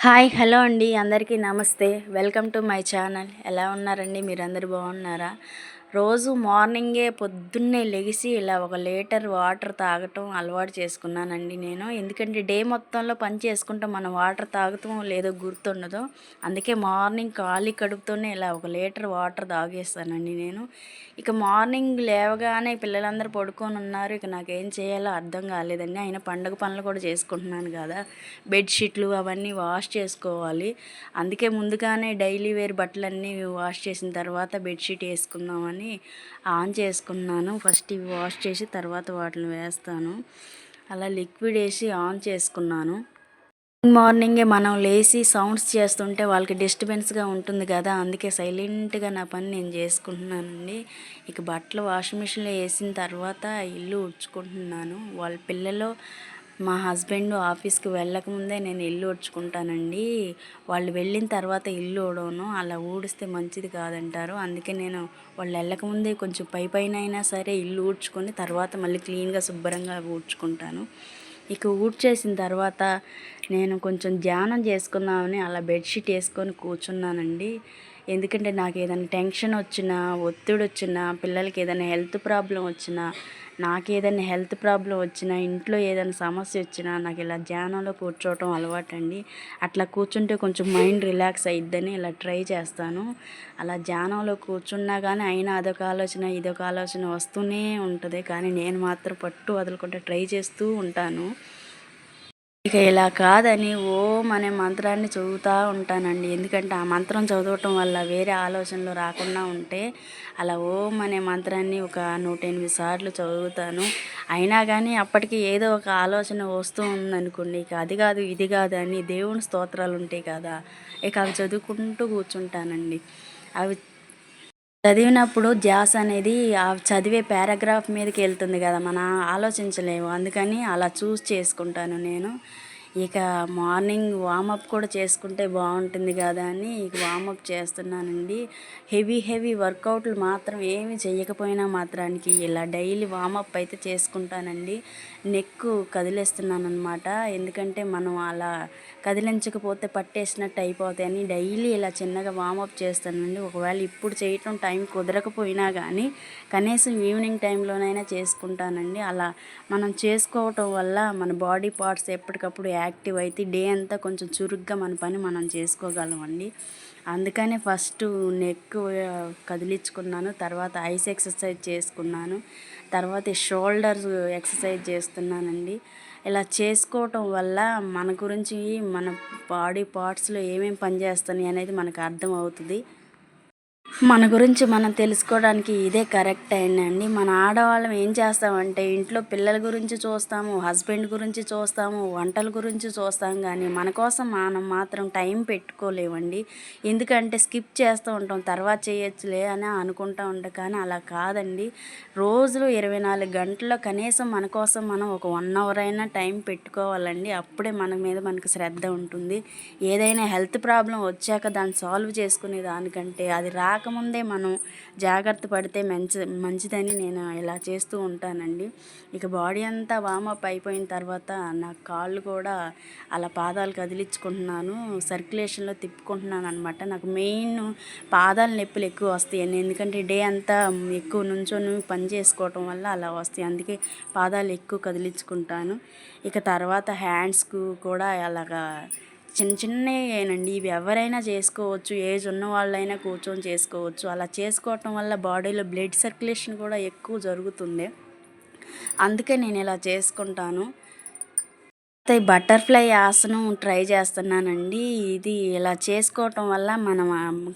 Hi hello అండి. అందరికీ నమస్తే. Welcome to my channel. ఎలా ఉన్నారండి? మీరందరూ బాగున్నారా? రోజు మార్నింగే పొద్దున్నే లెగిసి ఇలా ఒక లీటర్ వాటర్ తాగటం అలవాటు చేసుకున్నానండి నేను. ఎందుకంటే డే మొత్తంలో పని చేసుకుంటే మనం వాటర్ తాగటం లేదో గుర్తుండదు అందుకే మార్నింగ్ ఖాళీ కడుపుతోనే ఇలా ఒక లీటర్ వాటర్ తాగేస్తానండి నేను. ఇక మార్నింగ్ లేవగానే పిల్లలందరూ పడుకొని ఉన్నారు. ఇక నాకేం చేయాలో అర్థం కాలేదండి. అయినా పండగ పనులు కూడా చేసుకుంటున్నాను కదా. బెడ్షీట్లు అవన్నీ వాష్ చేసుకోవాలి. అందుకే ముందుగానే డైలీ వేర్ బట్టలన్నీ వాష్ చేసిన తర్వాత బెడ్షీట్ వేసుకుందామని అని ఆన్ చేసుకున్నాను. ఫస్ట్ ఇవి వాష్ చేసి తర్వాత వాటిని వేస్తాను. అలా లిక్విడ్ వేసి ఆన్ చేసుకున్నాను. మార్నింగే మనం లేచి సౌండ్స్ చేస్తుంటే వాళ్ళకి డిస్టర్బెన్స్గా ఉంటుంది కదా. అందుకే సైలెంట్గా నా పని నేను చేసుకుంటున్నానండి. ఇక బట్టలు వాషింగ్ మిషన్లో వేసిన తర్వాత ఇల్లు ఉడ్చుకుంటున్నాను. వాళ్ళ పిల్లలు మా హస్బెండ్ ఆఫీస్కి వెళ్ళకముందే నేను ఇల్లు ఊడ్చుకుంటానండి వాళ్ళు వెళ్ళిన తర్వాత ఇల్లు ఊడవను అలా ఊడిస్తే మంచిది కాదంటారు. అందుకే నేను వాళ్ళు వెళ్ళకముందే కొంచెం పై పైన అయినా సరే ఇల్లు ఊడ్చుకొని తర్వాత మళ్ళీ క్లీన్గా శుభ్రంగా ఊడ్చుకుంటాను. ఇక ఊడ్చేసిన తర్వాత నేను కొంచెం ధ్యానం చేసుకుందామని అలా బెడ్షీట్ వేసుకొని కూర్చున్నానండి. ఎందుకంటే నాకు ఏదైనా టెన్షన్ వచ్చినా ఒత్తిడి వచ్చినా పిల్లలకి ఏదైనా హెల్త్ ప్రాబ్లం వచ్చినా నాకు ఏదైనా హెల్త్ ప్రాబ్లం వచ్చినా ఇంట్లో ఏదైనా సమస్య వచ్చినా నాకు ఇలా ధ్యానంలో కూర్చోవటం అలవాటండి. అట్లా కూర్చుంటే కొంచెం మైండ్ రిలాక్స్ అయిద్దని ఇలా ట్రై చేస్తాను. అలా ధ్యానంలో కూర్చున్నా కానీ అయినా అదొక ఆలోచన ఇదొక ఆలోచన వస్తూనే ఉంటుంది. కానీ నేను మాత్రం పట్టు వదలకుండా ట్రై చేస్తూ ఉంటాను. ఇక ఇలా కాదని ఓం అనే మంత్రాన్ని చదువుతూ ఉంటానండి. ఎందుకంటే ఆ మంత్రం చదవటం వల్ల వేరే ఆలోచనలు రాకుండా ఉంటే అలా ఓం అనే మంత్రాన్ని ఒక నూట ఎనిమిది సార్లు చదువుతాను. అయినా కానీ అప్పటికి ఏదో ఒక ఆలోచన వస్తూ ఉందనుకోండి ఇక అది కాదు ఇది కాదు అని దేవుని స్తోత్రాలు ఉంటాయి కదా ఇక అవి చదువుకుంటూ కూర్చుంటానండి. అవి చదివినప్పుడు ధ్యాస అనేది ఆ చదివే పారాగ్రాఫ్ మీదకి వెళ్తుంది కదా మనం ఆలోచించలేము. అందుకని అలా చూస్ చేసుకుంటాను నేను. ఇక మార్నింగ్ వామప్ కూడా చేసుకుంటే బాగుంటుంది కదా అని ఇక వామప్ చేస్తున్నానండి. హెవీ హెవీ వర్కౌట్లు మాత్రం ఏమి చేయకపోయినా మాత్రానికి ఇలా డైలీ వామప్ అయితే చేసుకుంటానండి. నెక్ కదిలేస్తున్నాను అనమాట ఎందుకంటే మనం అలా కదిలించకపోతే పట్టేసినట్టు అయిపోతాయని డైలీ ఇలా చిన్నగా వామప్ చేస్తానండి. ఒకవేళ ఇప్పుడు చేయటం టైం కుదరకపోయినా కానీ కనీసం ఈవినింగ్ టైంలోనైనా చేసుకుంటానండి. అలా మనం చేసుకోవటం వల్ల మన బాడీ పార్ట్స్ ఎప్పటికప్పుడు యాక్టివ్ అయితే డే అంతా కొంచెం చురుగ్గా మన పని మనం చేసుకోగలమండి అందుకనే ఫస్ట్ నెక్ కదిలించుకున్నాను తర్వాత ఐస్ ఎక్సర్సైజ్ చేసుకున్నాను తర్వాత షోల్డర్స్ ఎక్సర్సైజ్ చేస్తున్నానండి. ఇలా చేసుకోవటం వల్ల మన గురించి మన బాడీ పార్ట్స్లో ఏమేమి పనిచేస్తున్నాయి అనేది మనకు అర్థం అవుతుంది మన గురించి మనం తెలుసుకోవడానికి ఇదే కరెక్ట్ అండి మన ఆడవాళ్ళం ఏం చేస్తామంటే ఇంట్లో పిల్లల గురించి చూస్తాము హస్బెండ్ గురించి చూస్తాము వంటల గురించి చూస్తాం. కానీ మన కోసం మనం మాత్రం టైం పెట్టుకోలేమండి. ఎందుకంటే స్కిప్ చేస్తూ ఉంటాం తర్వాత చేయొచ్చులే అని అనుకుంటూ ఉంటాం. కానీ అలా కాదండి. రోజులు ఇరవై నాలుగు గంటల్లో కనీసం మన కోసం మనం ఒక వన్ అవర్ అయినా టైం పెట్టుకోవాలండి. అప్పుడే మన మీద మనకు శ్రద్ధ ఉంటుంది. ఏదైనా హెల్త్ ప్రాబ్లం వచ్చాక దాన్ని సాల్వ్ చేసుకునే దానికంటే అది రాక రాకముందే మనం జాగ్రత్త పడితే మంచి మంచిదని నేను ఇలా చేస్తూ ఉంటానండి. ఇక బాడీ అంతా వామప్ అయిపోయిన తర్వాత నా కాళ్ళు కూడా అలా పాదాలు కదిలించుకుంటున్నాను. సర్క్యులేషన్లో తిప్పుకుంటున్నాను అనమాట నాకు మెయిన్ పాదాల నొప్పులు ఎక్కువ వస్తాయండి ఎందుకంటే డే అంతా ఎక్కువ నుంచొని పని చేసుకోవటం వల్ల అలా వస్తాయి. అందుకే పాదాలు ఎక్కువ కదిలించుకుంటాను. ఇక తర్వాత హ్యాండ్స్కు కూడా అలాగా చిన్న చిన్నవేనండి ఇవి ఎవరైనా చేసుకోవచ్చు. ఏజ్ ఉన్న వాళ్ళైనా కూర్చొని చేసుకోవచ్చు. అలా చేసుకోవటం వల్ల బాడీలో బ్లడ్ సర్క్యులేషన్ కూడా ఎక్కువ జరుగుతుంది. అందుకే నేను ఇలా చేసుకుంటాను. బటర్ఫ్లై ఆసనం ట్రై చేస్తున్నానండి. ఇది ఇలా చేసుకోవటం వల్ల మనం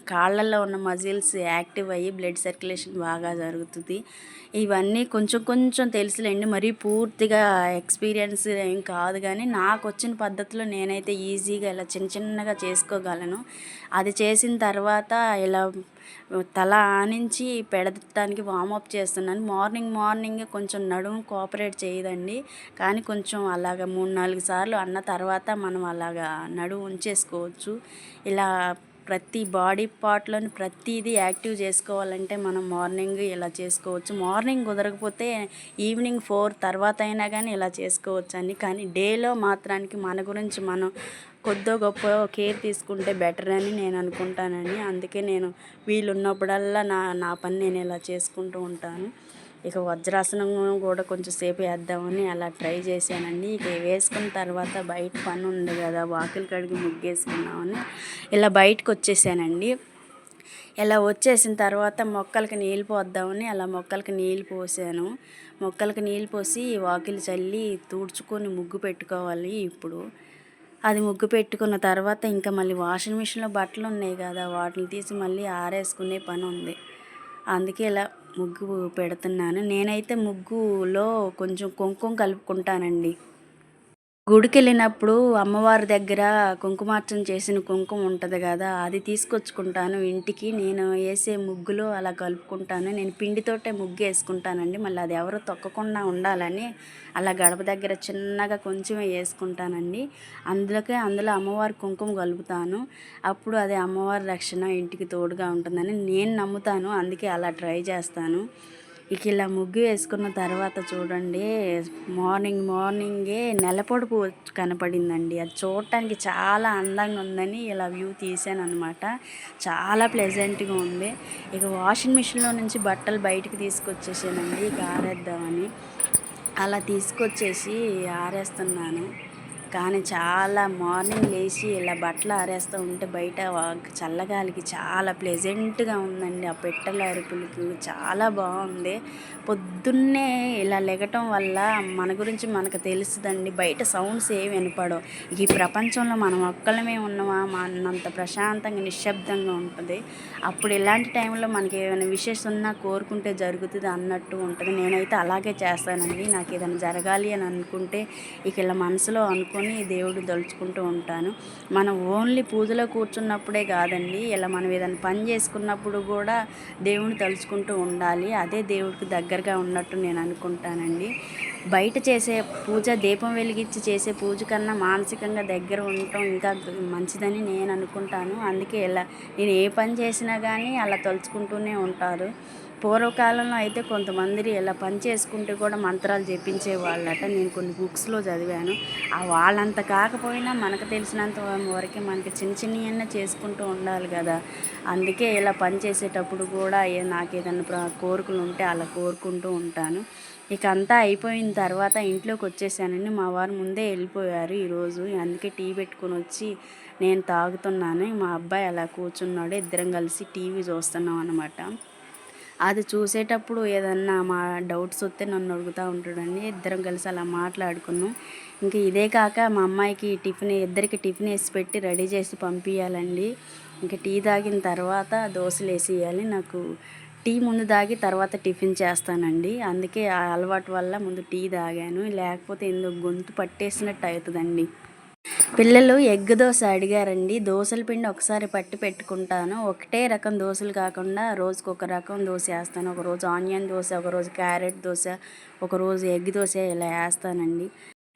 కాళ్ళల్లో ఉన్న మజిల్స్ యాక్టివ్ అయ్యి బ్లడ్ సర్క్యులేషన్ బాగా జరుగుతుంది. ఇవన్నీ కొంచెం కొంచెం తెలుసులేండి. మరీ పూర్తిగా ఎక్స్పీరియన్స్ ఏం కాదు కానీ నాకు వచ్చిన పద్ధతిలో నేనైతే ఈజీగా ఇలా చిన్న చిన్నగా చేసుకోగలను. అది చేసిన తర్వాత ఇలా తల ఆనించి పెడతానికి వామప్ చేస్తున్నాను. మార్నింగ్ మార్నింగ్ కొంచెం నడుము కోఆపరేట్ చేయదండి. కానీ కొంచెం అలాగ మూడు నాలుగు సార్లు అన్న తర్వాత మనం అలాగా నడుము ఉంచేసుకోవచ్చు. ఇలా ప్రతి బాడీ పార్ట్లోని ప్రతిదీ యాక్టివ్ చేసుకోవాలంటే మనం మార్నింగ్ ఇలా చేసుకోవచ్చు. మార్నింగ్ కుదరకపోతే ఈవినింగ్ ఫోర్ తర్వాత అయినా కానీ ఇలా చేసుకోవచ్చు అని కానీ డేలో మాత్రానికి మన గురించి మనం కొద్దో గొప్ప కేర్ తీసుకుంటే బెటర్ అని నేను అనుకుంటానని అందుకే నేను వీలున్నప్పుడల్లా నా నా పని నేను ఇలా చేసుకుంటూ ఉంటాను. ఇక వజ్రాసనం కూడా కొంచెం సేపు వేద్దామని అలా ట్రై చేశానండి. ఇక వేసుకున్న తర్వాత బయట పని ఉంది కదా వాకిలి కడిగి ముగ్గేసుకున్నామని ఇలా బయటకు వచ్చేసానండి. ఇలా వచ్చేసిన తర్వాత మొక్కలకి నీళ్ళు పోద్దామని అలా మొక్కలకి నీళ్ళు పోసాను. మొక్కలకి నీళ్ళు పోసి వాకిలి చల్లి తుడుచుకొని ముగ్గు పెట్టుకోవాలి ఇప్పుడు. అది ముగ్గు పెట్టుకున్న తర్వాత ఇంకా మళ్ళీ వాషింగ్ మిషన్లో బట్టలు ఉన్నాయి కదా వాటిని తీసి మళ్ళీ ఆరేసుకునే పని ఉంది. అందుకే ఇలా ముగ్గు పెడుతున్నాను. నేనైతే ముగ్గులో కొంచెం కుంకుమ కలుపుకుంటానండి. గుడికి వెళ్ళినప్పుడు అమ్మవారి దగ్గర కుంకుమార్చన చేసిన కుంకుమ ఉంటుంది కదా అది తీసుకొచ్చుకుంటాను. ఇంటికి నేను వేసే ముగ్గులో అలా కలుపుకుంటాను. నేను పిండితోటే ముగ్గు వేసుకుంటానండి. మళ్ళీ అది ఎవరు తొక్కకుండా ఉండాలని అలా గడప దగ్గర చిన్నగా కొంచెమే వేసుకుంటానండి. అందులోకే అందులో అమ్మవారి కుంకుమ కలుపుతాను. అప్పుడు అది అమ్మవారి రక్షణ ఇంటికి తోడుగా ఉంటుందని నేను నమ్ముతాను. అందుకే అలా ట్రై చేస్తాను. ఇక ఇలా ముగ్గు వేసుకున్న తర్వాత చూడండి మార్నింగ్ మార్నింగే నెలపొడుపు కనపడిందండి. అది చూడటానికి చాలా అందంగా ఉందని ఇలా వ్యూ తీసాను అనమాట చాలా ప్లెజెంట్గా ఉంది. ఇక వాషింగ్ మిషన్లో నుంచి బట్టలు బయటికి తీసుకొచ్చేసానండి ఇక ఆరేద్దామని. అలా తీసుకొచ్చేసి ఆరేస్తున్నాను. కానీ చాలా మార్నింగ్ లేచి ఇలా బట్టలు ఆరేస్తూ ఉంటే బయట చల్లగాలికి చాలా ప్లెజెంట్గా ఉందండి. ఆ పెట్టెల అరుపులకు చాలా బాగుంది. పొద్దున్నే ఇలా లెగటం వల్ల మన గురించి మనకు తెలుస్తుందండి బయట సౌండ్స్ ఏమి వినపడవు. ఈ ప్రపంచంలో మనం ఒక్కళ్ళమే ఉన్నామా? అన్నంత ప్రశాంతంగా నిశ్శబ్దంగా ఉంటుంది. అప్పుడు ఇలాంటి టైంలో మనకి ఏమైనా విశేషం ఉన్నా కోరుకుంటే జరుగుతుంది అన్నట్టు ఉంటుంది. నేనైతే అలాగే చేస్తానండి. నాకు ఏదైనా జరగాలి అని అనుకుంటే ఇక ఇలా మనసులో అనుకొని దేవుడు తలుచుకుంటూ ఉంటాను. మనం ఓన్లీ పూజలో కూర్చున్నప్పుడే కాదండి ఇలా మనం ఏదైనా పని చేసుకున్నప్పుడు కూడా దేవుని తలుచుకుంటూ ఉండాలి. అదే దేవుడికి దగ్గరగా ఉన్నట్టు నేను అనుకుంటానండి. బయట చేసే పూజ దీపం వెలిగించి చేసే పూజ కన్నా మానసికంగా దగ్గర ఉండటం ఇంకా మంచిదని నేను అనుకుంటాను. అందుకే ఇలా నేను ఏ పని చేసినా కానీ అలా తలుచుకుంటూనే ఉంటారు. పూర్వకాలంలో అయితే కొంతమంది ఇలా పని చేసుకుంటే కూడా మంత్రాలు చెప్పించే వాళ్ళట నేను కొన్ని బుక్స్లో చదివాను. ఆ వాళ్ళంత కాకపోయినా మనకు తెలిసినంత వరకే మనకి చిన్న చిన్నవన్నీ చేసుకుంటూ ఉండాలి కదా. అందుకే ఇలా పని చేసేటప్పుడు కూడా నాకు ఏదైనా కోరికలు ఉంటే అలా కోరుకుంటూ ఉంటాను. ఇక అంతా అయిపోయిన తర్వాత ఇంట్లోకి వచ్చేసానండి. మా వారు ముందే వెళ్ళిపోయారు ఈరోజు. అందుకే టీ పెట్టుకొని వచ్చి నేను తాగుతున్నాను. మా అబ్బాయి అలా కూర్చున్నాడు. ఇద్దరం కలిసి టీవీ చూస్తున్నాం అనమాట అది చూసేటప్పుడు ఏదన్నా మా డౌట్స్ వస్తే నన్ను అడుగుతూ ఉంటాడండి. ఇద్దరం కలిసి అలా మాట్లాడుకున్నాం. ఇంకా ఇదే కాక మా అమ్మాయికి టిఫిన్ ఇద్దరికి టిఫిన్ వేసి పెట్టి రెడీ చేసి పంపించాలండి ఇంకా టీ తాగిన తర్వాత దోశలు వేసి నాకు టీ ముందు తాగి తర్వాత టిఫిన్ చేస్తానండి. అందుకే ఆ అలవాటు వల్ల ముందు టీ తాగాను. లేకపోతే ఎందుకు గొంతు పట్టేసినట్టు అవుతుందండి. పిల్లలు ఎగ్ దోశ అడిగారండి. దోశల పిండి ఒకసారి పట్టి పెట్టుకుంటాను. ఒకటే రకం దోశలు కాకుండా రోజుకు ఒక రకం దోశ వేస్తాను. ఒకరోజు ఆనియన్ దోశ ఒకరోజు క్యారెట్ దోశ ఒకరోజు ఎగ్ దోశ ఇలా వేస్తానండి.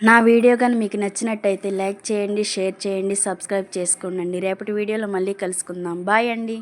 నా వీడియో కానీ మీకు నచ్చినట్టయితే లైక్ చేయండి షేర్ చేయండి సబ్స్క్రైబ్ చేసుకోండి. రేపటి వీడియోలో మళ్ళీ కలుసుకుందాం. బాయ్ అండి.